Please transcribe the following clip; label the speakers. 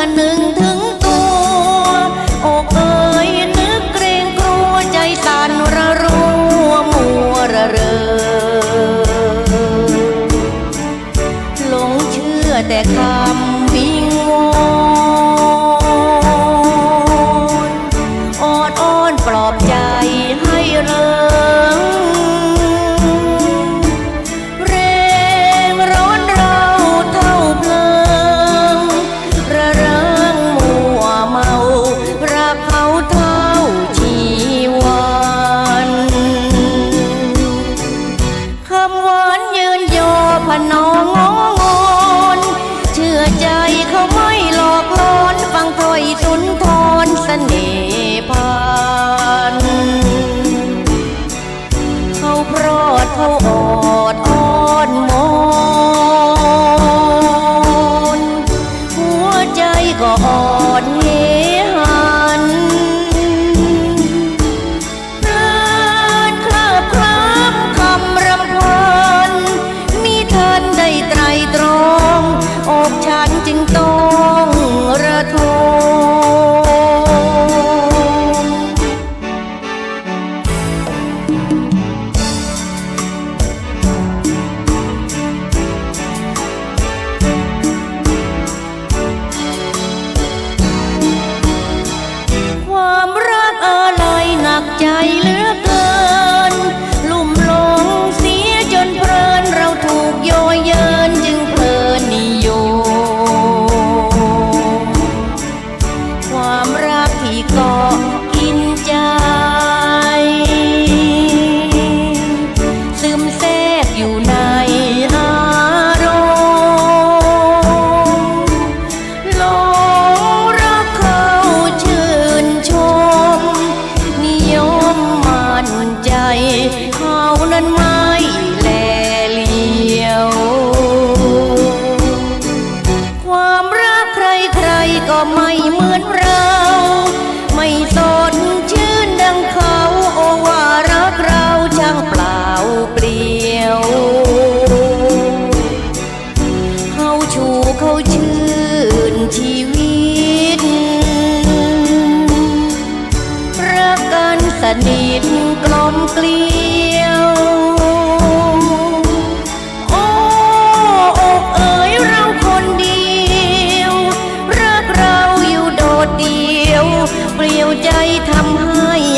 Speaker 1: คะนึงถึงตัว อกเอ่ยนึกเกรงกลัวใจสั่นระรัวมัวระเรอหลงเชื่อแต่คำวิงวอนออดอ้อนปลอบใจให้เริง นอง เขานั้นไม่แลเลียว ความรักใครๆก็ไม่เหมือนเรา ไม่สดชื่นดังเขา โอว่ารักเราช่างเปล่าเปลี่ยว เขาชูเขาชื่นชีวิต รักกันสนิทกลมเกลียว เปลี่ยวใจทำให้